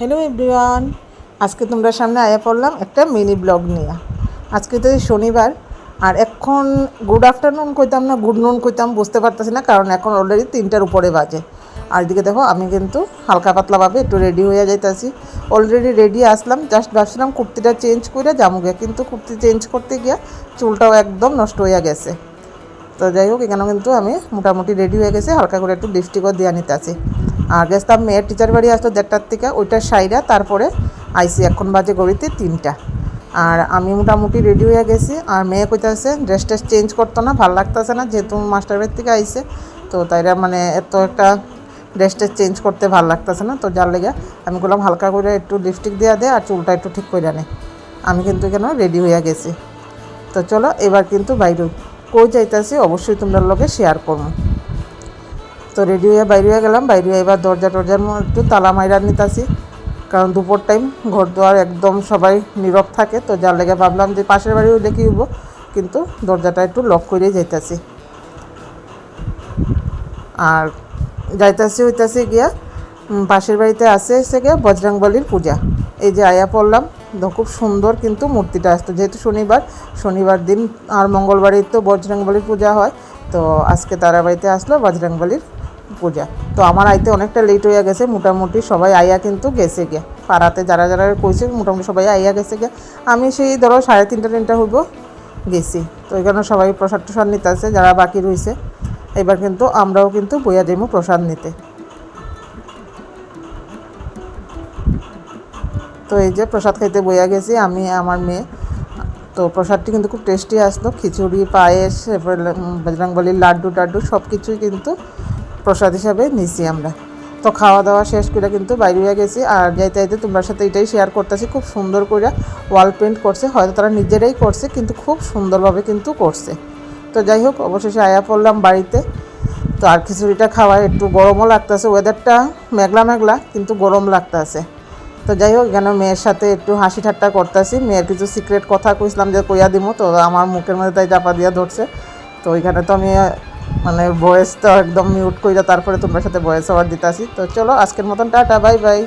Hello everyone, আজকে তোমরা সামনে আয়া পড়লাম একটা মিনি ব্লগ নিয়ে। আজকে তো শনিবার, আর এখন গুড আফটারনুন কইতাম না গুড নুন কইতাম, বুঝতে পারতেছি না, কারণ এখন অলরেডি তিনটার উপরে বাজে। আর এদিকে দেখো, আমি কিন্তু হালকা পাতলাভাবে একটু রেডি হয়ে যাইতাছি। অলরেডি রেডি আসলাম জাস্ট ভাবছিলাম কুর্তিটা চেঞ্জ করে যামুগে কিন্তু কুর্তি চেঞ্জ করতে গিয়া চুলটাও একদম নষ্ট হয়ে গেছে। তো যাই হোক, এখানেও কিন্তু আমি মোটামুটি রেডি হয়ে গেছে, হালকা করে একটু লিপস্টিকও দিয়ে নিতে আছি আর গেছিলাম মেয়ের টিচার বাড়ি আসতো দেড়টার থেকে ওইটা সাইরা, তারপরে আইসি, এখন বাজে গড়িতে তিনটা। আর আমি মোটামুটি রেডি হয়ে গেছি। আর মেয়ে কইতাছে ড্রেস ট্রেস চেঞ্জ করতো না, ভালো লাগতেছে না, যেহেতু মাস্টার বাড়ির থেকে আইসে তো তাইরা মানে এত একটা ড্রেস ট্রেস চেঞ্জ করতে ভালো লাগতেছে না, তো যার লেগে আমি বললাম, হালকা করে একটু লিপস্টিক দেওয়া দে আর চুলটা একটু ঠিক করে নে। আমি কিন্তু এখানে রেডি হয়ে গেছি। তো চলো, এবার কিন্তু বাইরে কই যাইতাছি, অবশ্যই তোমরা লোকে শেয়ার করব। তো রেডি হয়ে বাইরে হয়ে গেলাম। বাইরে এবার দরজা টরজার একটু তালা মাইরা নিতাছি। কারণ দুপুর টাইম ঘর দুয়ার একদম সবাই নীরব থাকে। তো যার লেগে ভাবলাম যে পাশের বাড়ি হইলে কি কিন্তু দরজাটা একটু লক করে যাইতাছি। আর যাইতাছি হইতাছি গিয়া পাশের বাড়িতে আছে এসে গিয়া বজরংবলির পূজা। এই যে আয়া পড়লাম খুব সুন্দর কিন্তু মূর্তিটা আসতো। যেহেতু শনিবার শনিবার দিন আর মঙ্গলবারই তো বজরংবলির পূজা হয়। তো আজকে তারা বাড়িতে আসলো বজরংবলির পূজা। তো আমার আইতে অনেকটা লেট হয়ে গেছে, মোটামুটি সবাই আইয়া কিন্তু গেছে গিয়া। পাড়াতে যারা যারা কইছে, মোটামুটি সবাই আইয়া গেছে গিয়া। আমি সেই ধরো সাড়ে তিনটা তিনটা হইব গেছি। তো এখানে সবাই প্রসাদ টসাদ নিতে আছে যারা বাকি রয়েছে এবার কিন্তু আমরাও কিন্তু বইয়া যাইমু প্রসাদ নিতে। তো এই যে প্রসাদ খাইতে বইয়া গেছি, আমি, আমার মেয়ে। তো প্রসাদটি কিন্তু খুব টেস্টি আসলো। খিচুড়ি, পায়েস, এরপরে বজরংবলির লাড্ডু টাড্ডু সব কিছুই কিন্তু প্রসাদ হিসাবে নিছি আমরা। তো খাওয়া দাওয়া শেষ করে কিন্তু বাইরে হয়ে গেছি। আর যাইতে যাইতে তোমার সাথে এটাই শেয়ার করতেছি, খুব সুন্দর করে ওয়াল পেন্ট করছে। হয়তো তারা নিজেরাই করছে, কিন্তু খুব সুন্দরভাবে কিন্তু করছে। তো যাই হোক, অবশেষে আয়া পড়লাম বাড়িতে। তো আর খিচুড়িটা খাওয়ায় একটু গরমও লাগতেছে ওয়েদারটা মেঘলা মেঘলা, কিন্তু গরম লাগতেছে। তো যাই হোক এখানে মেয়ের সাথে একটু হাসি ঠাট্টা করতেছি। মেয়ের কিছু সিক্রেট কথা কইছিলাম যে কইয়া দিমু, তো আমার মুখের মধ্যে তাই চাপা দিয়া ধরছে। তো ওইখানে তো আমি মানে ভয়েসটা একদম মিউট কইরা তারপরে তোমার সাথে ভয়েস ওভার দিতে আসি তো চলো, আজকের মতন টাটা বাই বাই